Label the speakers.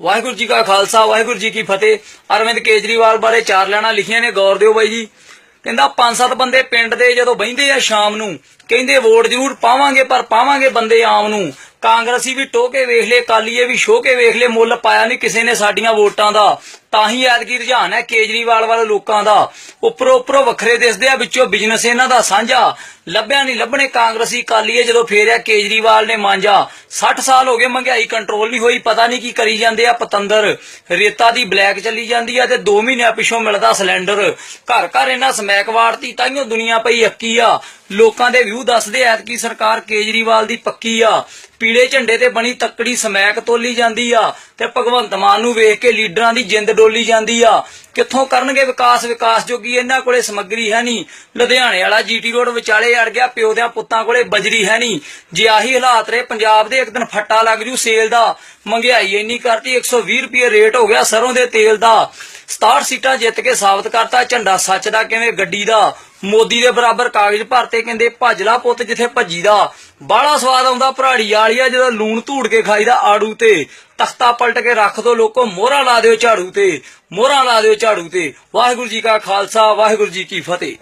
Speaker 1: ਵਾਹਿਗੁਰੂ ਜੀ ਕਾ ਖਾਲਸਾ, ਵਾਹਿਗੁਰੂ ਜੀ ਕੀ ਫਤਿਹ। ਅਰਵਿੰਦ ਕੇਜਰੀਵਾਲ ਬਾਰੇ ਚਾਰ ਲੈਣਾ ਲਿਖੀਆਂ ਨੇ, ਗੌਰ ਦਿਓ ਬਾਈ ਜੀ। ਕਹਿੰਦਾ ਪੰਜ ਸੱਤ ਬੰਦੇ ਪਿੰਡ ਦੇ ਜਦੋਂ ਬਹਿੰਦੇ ਆ ਸ਼ਾਮ ਨੂੰ, ਕਹਿੰਦੇ ਵੋਟ ਜ਼ਰੂਰ ਪਾਵਾਂਗੇ, ਪਰ ਪਾਵਾਂਗੇ ਬੰਦੇ ਆਮ ਨੂੰ। ਕਾਂਗਰਸੀ ਵੀ ਟੋਕੇ ਵੇਖ ਲਏ ਕਾਲੀਏ ਵੀ ਸ਼ੋਹ ਕੇ ਵੇਖ ਲਏ, ਮੁੱਲ ਪਾਇਆ ਨਹੀਂ ਕਿਸੇ ਨੇ ਸਾਡੀਆਂ ਵੋਟਾਂ ਦਾ। ਤਾਂ ਹੀ ਐਤਕੀ ਰੁਝਾਨ ਹੈ ਕੇਜਰੀਵਾਲ ਵਾਲੇ ਲੋਕਾਂ ਦਾ। ਉੱਪਰੋਂ ਉੱਪਰੋਂ ਵੱਖਰੇ ਦਿਸਦੇ ਆ, ਵਿੱਚੋਂ ਬਿਜ਼ਨਸ ਇਹਨਾਂ ਦਾ ਸਾਂਝਾ। ਲੱਭਿਆ ਨਹੀਂ, ਲੱਭਣੇ ਕਾਂਗਰਸੀ ਕਾਲੀਏ ਜਦੋਂ ਫੇਰਿਆ ਕੇਜਰੀਵਾਲ ਨੇ ਮਾਂਜਾ। 60 ਸਾਲ ਹੋ ਗਏ, ਮਹਿੰਗਾਈ ਕੰਟਰੋਲ ਨਹੀਂ ਹੋਈ, ਪਤਾ ਨਹੀਂ ਕੀ ਕਰੀ ਜਾਂਦੇ ਆ। ਪਤੰਦਰ ਰੇਤਾ ਦੀ ਬਲੈਕ ਚੱਲੀ ਜਾਂਦੀ ਆ ਤੇ 2 ਮਹੀਨਿਆਂ ਪਿਛੋਂ ਮਿਲਦਾ ਸਿਲੰਡਰ। ਘਰ ਘਰ ਇਹਨਾਂ ਸਮੈਕ ਵਾੜਤੀ ਤਾਈਓ ਦੁਨੀਆ ਪਈ ਅੱਕੀ ਆ। ਲੋਕਾਂ ਦੇ ਵਿਊ ਦੱਸਦੇ ਐਤਕੀ ਸਰਕਾਰ ਕੇਜਰੀਵਾਲ ਦੀ ਪੱਕੀ ਆ। ਪੀਲੇ ਝੰਡੇ ਤੇ ਬਣੀ ਤੱਕੜੀ ਸਮੈਕ ਤੋਲੀ ਜਾਂਦੀ ਆ ਤੇ ਭਗਵੰਤ ਮਾਨ ਨੂੰ ਵੇਖ ਕੇ ਲੀਡਰਾਂ ਦੀ ਜਿੰਦ ਡੋਲੀ ਜਾਂਦੀ ਆ। ਕਿੱਥੋਂ ਕਰਨਗੇ ਵਿਕਾਸ? ਵਿਕਾਸ ਜੋਗੀ ਇਹਨਾਂ ਕੋਲੇ ਸਮੱਗਰੀ ਹੈ ਨਹੀਂ। ਲੁਧਿਆਣੇ ਵਾਲਾ ਜੀਟੀ ਰੋਡ ਵਿਚਾਲੇ ਅੜ ਗਿਆ ਪਿਓ ਦਿਆਂ ਪੁੱਤਾਂ ਕੋਲੇ ਬਜਰੀ ਹੈ ਨਹੀਂ। ਜੇ ਆਹੀ ਹਾਲਾਤ ਰਹੇ, ਪੰਜਾਬ ਦੇ ਇੱਕ ਦਿਨ ਫੱਟਾ ਲੱਗ ਜੂ ਸੇਲ ਦਾ। ਮਹਿੰਗਾਈ ਇੰਨੀ ਕਰਤੀ 120 ਰੁਪਏ ਰੇਟ ਹੋ ਗਿਆ ਸਰੋਂ ਦੇ ਤੇਲ ਦਾ। 67 ਸੀਟਾਂ ਜਿੱਤ ਕੇ ਸਾਬਤ ਕਰਤਾ, ਝੰਡਾ ਸੱਚ ਦਾ ਕਿਵੇਂ ਗੱਡੀ ਦਾ? ਮੋਦੀ ਦੇ ਬਰਾਬਰ ਕਾਗਜ਼ ਭਰਤੇ ਕਹਿੰਦੇ ਭੱਜਲਾ ਪੁੱਤ ਜਿੱਥੇ ਭੱਜੀ ਦਾ ਬਾਲਾ ਸਵਾਦ ਆਉਂਦਾ ਭਰਾੜੀ ਵਾਲੀਆ ਜਦੋਂ ਲੂਣ ਧੂੜ ਕੇ ਖਾਈਦਾ ਆੜੂ ਤੇ। ਤਖਤਾ ਪਲਟ ਕੇ ਰੱਖ ਦੋ ਲੋਕੋ, ਮੋਹਰਾ ਲਾ ਦਿਓ ਝਾੜੂ ਤੇ। ਮੋਹਰਾ ਲਾ ਦਿਓ ਝਾੜੂ ਤੇ। ਵਾਹਿਗੁਰੂ ਜੀ ਕਾ ਖਾਲਸਾ, ਵਾਹਿਗੁਰੂ ਜੀ ਕੀ ਫਤਿਹ।